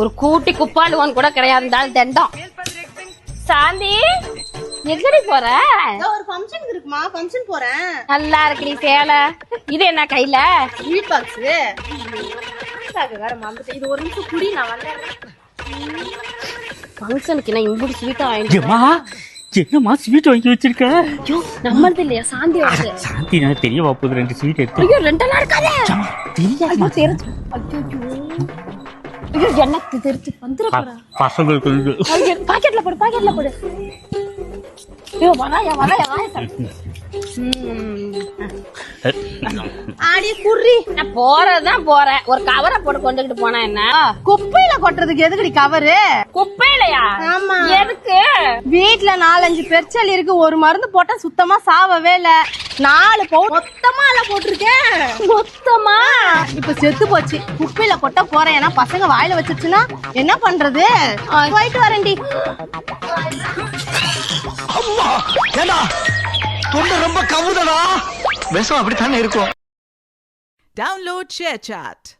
ஒரு கூட்டி குப்பாளுவான் கூட கிடையாது இருந்தாலும் தண்டம். சாந்தி எங்கடி போற? ஒரு ஃபங்க்ஷன் இருக்குமா? ஃபங்க்ஷன் போறேன். நல்லா இருக்குடி சேலை. இது என்ன கையில? ஸ்வீட் பாக்ஸ் வேற மறந்துட்டேன். இது ஒரு நிமிஷம் குடி நான் வந்தேன். ஃபங்க்ஷனுக்கு நான் இம்புடி ஸ்வீட்டா ஏம்மா என்னம்மா ஸ்வீட் வாங்கி வச்சிருக்க? ஐயோ நம்மளது இல்லையா சாந்தி வருது சாந்தி நான் தெரியவா போகுது ரெண்டு ஸ்வீட் எடுத்து. ஐயோ ரெண்டெல்லாம் இருக்காதே. தெரியாதும்மா. ஐயோ தெரிஞ்சு ஐயோ ஐயோ. எனக்கு தெரிஞ்சு வந்துட போறா ப- பசங்களுக்கு பாக்கெட்ல போடு பாக்கெட்ல போடு. ஆடி குர்ரி நான் போறதுதான் போறேன். ஒரு கவரை போட்டு கொண்டுகிட்டு போனா என்ன? குப்பையில கொட்டுறதுக்கு எதுக்குடி கவரு? குப்பையிலையா? ஆமா. எதுக்கு? வீட்ல நாலஞ்சு பெருச்சல் இருக்கு. ஒரு மருந்து போட்டா சுத்தமா சாவவே இல்ல. நாலு பவுன் மொத்தமா அல்ல போட்டிருக்கேன். மொத்தமா? இப்ப செத்து போச்சு. குப்பையில கொட்ட போறேன். ஏன்னா பசங்க வாயில வச்சிருச்சுன்னா என்ன பண்றது? போயிட்டு வரேன்டி. ஏண்டா? தொண்டை ரொம்ப கவுதடா. விஷம் அப்படித்தானே இருக்கும். Download share chat